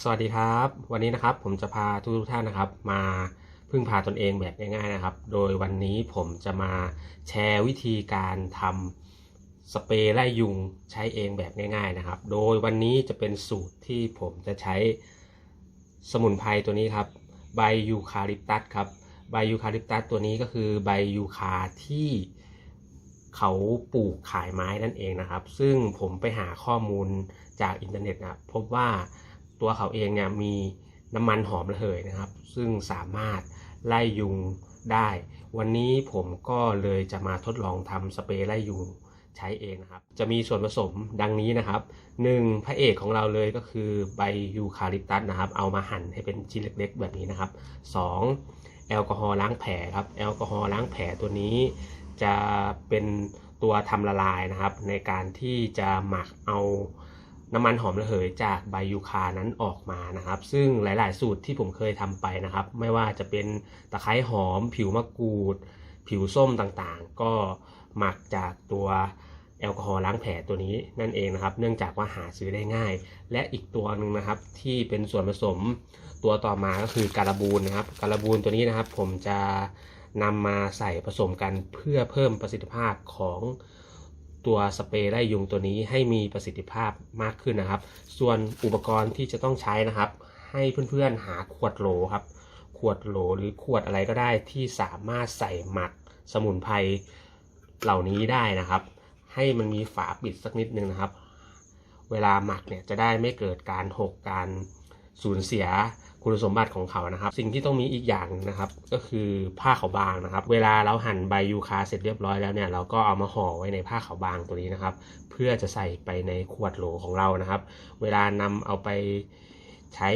สวัสดีครับ วันนี้นะครับผมจะพาทุกท่านนะครับ มาพึ่งพาตนเองแบบง่ายๆนะครับ โดยวันนี้ผมจะมาแชร์วิธีการทำสเปรย์ไล่ยุงใช้เองแบบง่าย ๆนะครับ โดยวันนี้จะเป็นสูตรที่ผมจะใช้สมุนไพรตัวนี้ครับใบยูคาลิปตัสครับใบยูคาลิปตัสตัวนี้ก็คือใบยูคาที่เขาปลูกขายไม้นั่นเองนะครับ ซึ่งผมไปหาข้อมูลจากอินเทอร์เน็ตนะครับพบว่า ตัวเขาเองเนี่ยมีน้ำมันหอมระเหยนะครับ ซึ่งสามารถไล่ยุงได้ วันนี้ผมก็เลยจะมาทดลองทำสเปรย์ไล่ยุงใช้เองนะครับ จะมีส่วนผสมดังนี้นะครับ 1. พระเอกของเราเลยก็คือใบยูคาลิปตัสนะครับ เอามาหั่นให้เป็นชิ้นเล็กๆ แบบนี้นะครับ 2. แอลกอฮอล์ล้างแผลครับ แอลกอฮอล์ล้างแผลตัวนี้จะเป็นตัวทำละลายนะครับ ในการที่จะหมักเอา น้ำมันหอมระเหยจากใบยูคานั้นออกมานะครับ ซึ่งหลาย ๆ สูตรที่ผมเคยทำไปนะครับ ไม่ว่าจะเป็นตะไคร้หอม ผิวมะกรูด ผิวส้มต่างๆ ก็หมักจากตัวแอลกอฮอล์ล้างแผลตัวนี้นั่นเองนะครับ เนื่องจากว่าหาซื้อได้ง่าย และอีกตัวหนึ่งนะครับที่เป็นส่วนผสมตัวต่อมาก็คือการบูนนะครับ การบูนตัวนี้นะครับผมจะนำมาใส่ผสมกันเพื่อเพิ่มประสิทธิภาพของ ตัวสเปรย์ไล่ยุงตัวนี้ให้มีประสิทธิภาพมากขึ้นนะครับ ส่วนอุปกรณ์ที่จะต้องใช้นะครับ ให้เพื่อนๆหาขวดโหลครับ ขวดโหลหรือขวดอะไรก็ได้ที่สามารถใส่หมักสมุนไพรเหล่านี้ได้นะครับ ให้มันมีฝาปิดสักนิดนึงนะครับ เวลาหมักเนี่ยจะได้ไม่เกิดการหกการสูญเสีย คุณสมบัติของเขานะครับ สิ่งที่ต้องมีอีกอย่างนะครับ ก็คือผ้าขาวบางนะครับ เวลาเราหั่นใบยูคาเสร็จเรียบร้อยแล้วเนี่ยเราก็เอามาห่อไว้ในผ้าขาวบางตัวนี้นะครับ เพื่อจะใส่ไปในขวดโหลของเรานะครับ เวลานำเอาไปใช้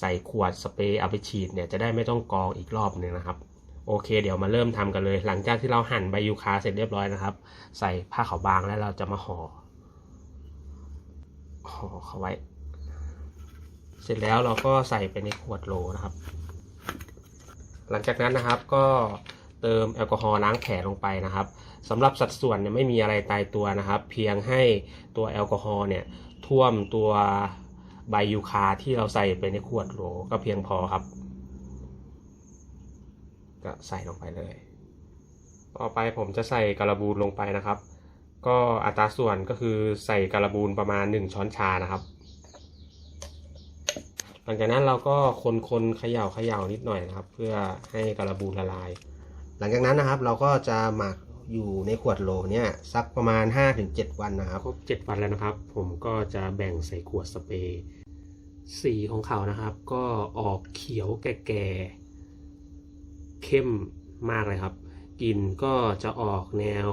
ใส่ขวดสเปรย์เอาไปฉีดเนี่ยจะได้ไม่ต้องกรองอีกรอบหนึ่งนะครับโอเค เดี๋ยวมาเริ่มทำกันเลย หลังจากที่เราหั่นใบยูคาเสร็จเรียบร้อยนะครับ ใส่ผ้าขาวบางแล้วเราจะมาห่อห่อเขาไว้ เสร็จแล้วเราก็ใส่ไปในขวดโหลนะครับ หลังจากนั้นนะครับก็เติมแอลกอฮอล์ล้างแผลลงไปนะครับสำหรับสัดส่วนเนี่ยไม่มีอะไรตายตัวนะครับ เพียงให้ตัวแอลกอฮอล์เนี่ยท่วมตัวใบยูคาที่เราใส่ไปในขวดโหลก็เพียงพอครับ ก็ใส่ลงไปเลย ต่อไปผมจะใส่การบูนลงไปนะครับ ก็อัตราส่วนก็คือใส่การบูนประมาณ 1 ช้อนชานะครับ ลังจากนั้นเราก็คนคนๆเขย่าเขย่านิดหน่อยนะครับ เพื่อให้การบูนละลาย หลังจากนั้นนะครับเราก็จะหมักอยู่ในขวดโหลเนี่ยสักประมาณ 5-7 วันนะครับ ครบ 7 วันแล้วนะครับ ผมก็จะแบ่งใส่ขวดสเปรย์สีของเขานะครับ ก็ออกเขียวแก่ๆเข้มมากเลยครับกลิ่นก็จะออกแนว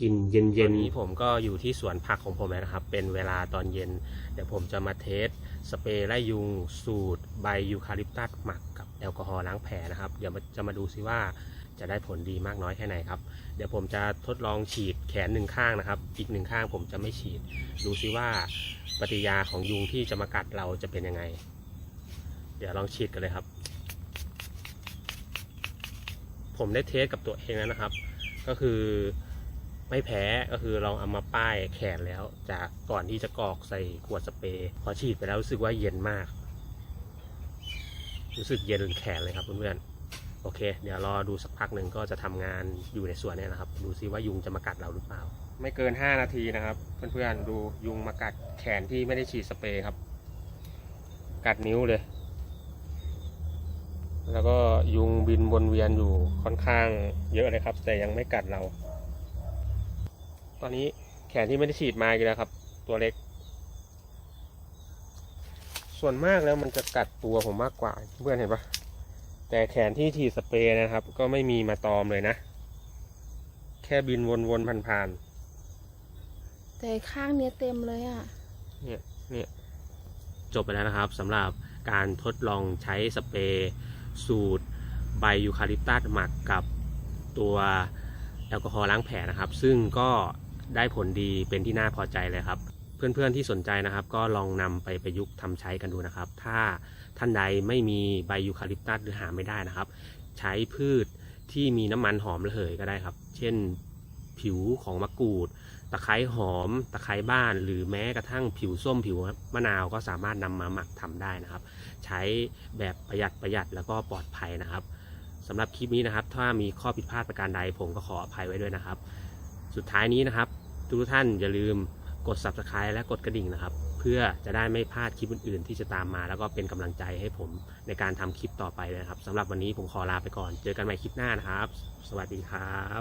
กินเย็นๆนี้ผมก็อยู่ที่สวนผักของผมแล้วนะครับ เป็นเวลาตอนเย็น เดี๋ยวผมจะมาเทสสเปรย์ไล่ยุงสูตรใบยูคาลิปตัสหมักกับแอลกอฮอล์ล้างแผลนะครับ เดี๋ยวจะมาดูซิว่าจะได้ผลดีมากน้อยแค่ไหนครับ เดี๋ยวผมจะทดลองฉีดแขนหนึ่งข้างนะครับ อีกหนึ่งข้างผมจะไม่ฉีด ดูซิว่าปฏิยาของยุงที่จะมากัดเราจะเป็นยังไง เดี๋ยวลองฉีดกันเลยครับ ผมได้เทสกับตัวเองแล้วนะครับ ก็คือ ไม่แพ้ก็คือลองเอามาป้ายแขนแล้ว จากก่อนที่จะกรอกใส่ขวดสเปรย์พอฉีดไปแล้วรู้สึกว่าเย็นมาก รู้สึกเย็นแขนเลยครับเพื่อนๆโอเค เดี๋ยวรอดูสักพักหนึ่งก็จะทำงานอยู่ในสวนเนี่ยนะครับ ดูซิว่ายุงจะมากัดเราหรือเปล่า ไม่เกิน 5 นาทีนะครับ เพื่อนๆดูยุงมากัดแขนที่ไม่ได้ฉีดสเปรย์ครับ กัดนิ้วเลย แล้วก็ยุงบินวนเวียนอยู่ค่อนข้างเยอะเลยครับ แต่ยังไม่กัดเรา ตอนนี้แขนที่ไม่ได้ฉีดมาอีกแล้วครับ ตัวเล็ก ส่วนมากแล้วมันจะกัดตัวผมมากกว่า เพื่อนเห็นปะแต่แขนที่ฉีดสเปรย์นะครับ ก็ไม่มีมาตอมเลยนะ แค่บินวนๆผ่านแต่ข้างเนี้ยเต็มเลยอะๆเนี่ยเนี่ยจบไปแล้วนะครับสำหรับการทดลองใช้สเปรย์สูตรใบยูคาลิปตัสหมักกับตัวแอลกอฮอล์ล้างแผลนะครับ ซึ่งก็ ได้ผลดีเป็นที่น่าพอใจเลยครับ เพื่อนๆที่สนใจนะครับ ก็ลองนำไปประยุกต์ทำใช้กันดูนะครับ ถ้าท่านใดไม่มีใบยูคาลิปตัสหรือหาไม่ได้นะครับ ใช้พืชที่มีน้ำมันหอมระเหยก็ได้ครับ เช่นผิวของมะกรูด ตะไคร้หอม ตะไคร้บ้าน หรือแม้กระทั่งผิวส้มผิวมะนาวก็สามารถนำมาหมักทำได้นะครับ ใช้แบบประหยัดประหยัดแล้วก็ปลอดภัยนะครับสำหรับคลิปนี้นะครับ ถ้ามีข้อผิดพลาดประการใดผมก็ขออภัยไว้ด้วยนะครับ สุดท้ายนี้นะครับ ทุกท่านอย่าลืมกด subscribe และกดกระดิ่งนะครับ เพื่อจะได้ไม่พลาดคลิปอื่น ๆ ที่จะตามมา แล้วก็เป็นกำลังใจให้ผมในการทำคลิปต่อไปนะครับสำหรับวันนี้ผมขอลาไปก่อน เจอกันใหม่คลิปหน้านะครับ สวัสดีครับ